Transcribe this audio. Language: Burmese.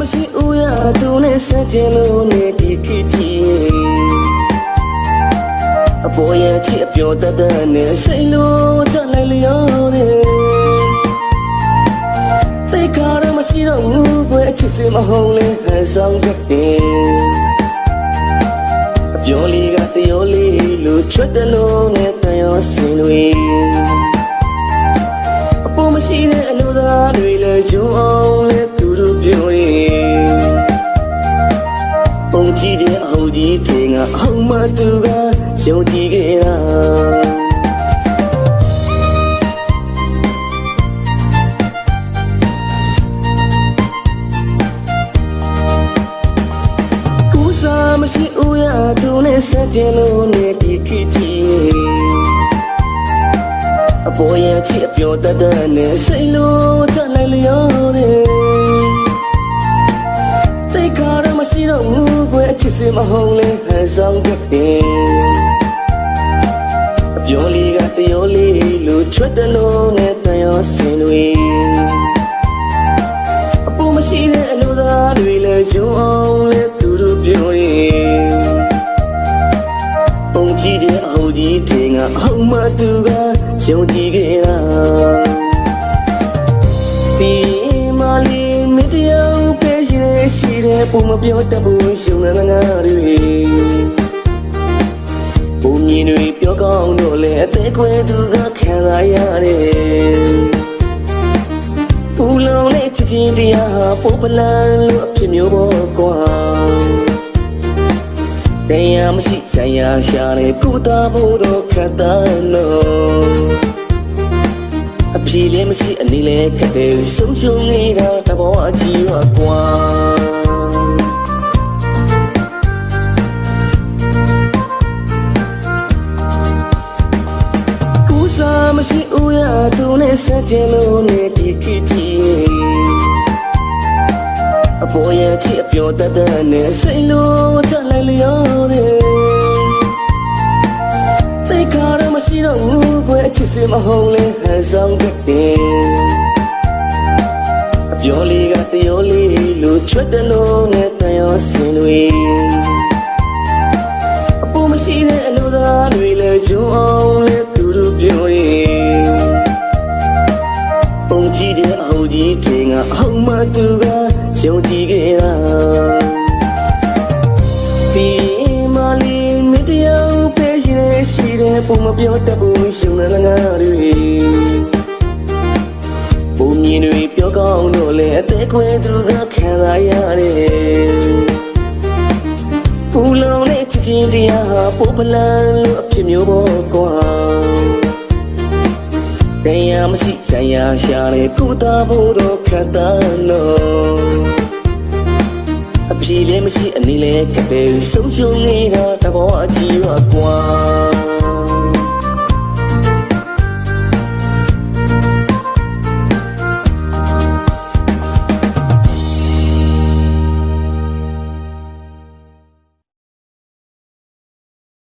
မရှိဦးရသူနဲ့ဆက်ကျင်လို့နေဒီခေတ်ကြီးအပေါ်ရဲ့ချစ်အပြောတတ်တဲ့နဲ့စိတ်လို့ချလိုက်လျောတယ်တိတ်ခါရမရှိတော့ဘူးကွယ်အချစ်စမဟုတ်လေဟန်ဆောင်တဲ့ပြောလေးကတရောလေးလို့ချွတ်တယ်လို့နဲ့တရောစင်တွေအပေါ်မရှိတဲ့အလို့သားတွေလည်းဂျုံအောင် ကြည့်တဲ့အဟိုကြီးတွေကအဟောင်းမသူကယုံကြည်ခဲ့တာကူစားမရှိဦးရသူနဲ့ဆက်ကျင်လို့နေဒီခေတ်ကြီးအပေါ်ရဲ့ချစ်အပြောတတ်တဲ့နဲ့စိတ်လို့ချလိုက်လျောတယ် ချစ်စမဟုတ်လေဟန်ဆောင်တဲ့အပြောလေးကတရောလေးလို့ချွတ်တယ်လို့နဲ့တရောစင်တွေအပေါ်မရှိတဲ့အလို့သားတွေလည်းဂျုံအောင်လဲသူတို့ပြောရင်ပုံကြည့်တဲ့အဟိုကြီးတွေကအဟောင်းမသူကယုံကြည်ခဲ့တာဒီမလေးမတရားပဲ ရှိတဲ့ရှိတဲ့ပုံမပြောတတ်ဘူးရှုံနေငါတွေပုံမြင်တွေပြောကောင်းတော့လေအသေးခွဲသူကခံစားရတယ်ဘူးလုံးလေးချစ်ချင်းတရားဟာပိုပလန်လို့အဖြစ်မျိုးပေါ့ကွာတရားမရှိတရားရှာတဲ့ကုသဖို့တော့ခက်တာနော်အ ဖြေလည်းမရှိအနေလည်းခက်တယ်ဆုံးရှုံးနေတာတဘောအကြည့်ပါကွာကူစားမရှိဦးရသူနဲ့ဆက်ကျင်လို့နေဒီခေတ်ကြီးအပေါ်ရဲ့ချစ်အပြောတတ်တဲ့နဲ့စိတ်လို့ချလိုက်လျောတယ် တိတ်ခါရမရှိတော့ဘူးကွယ်အချစ်စမဟုတ်လေဟန်ဆောင်တဲ့အပြောလေးကတရောလေးလို့ချွတ်တယ်လို့နဲ့တရောစင်တွေအပေါ်မရှိတဲ့အလို့သားတွေလည်းဂျုံအောင်လဲသူတို့ပြောရင်ပုံကြည့်တဲ့အဟိုကြီးတွေကအဟောင်းမသူကယုံကြည်ခဲ့တာဒီ ပုံမပြောတတ်ဘူးရှုံနေငါတွေပုံမြင်တွေပြောကောင်းတော့လေအသေးခွဲသူကခံစားရတယ်ပူလုံးနဲ့ချစ်ချင်းတရားဟာပိုပလန်လို့အဖြစ်မျိုးပေါ့ကွာတရားမရှိတရားရှာလေကုသဖို့တော့ခက်တာနော်အဖြေလည်းမရှိအနေလည်းခက်တယ်ဆုံးရှုံးနေတာတဘောအကြည့်ပါကွာ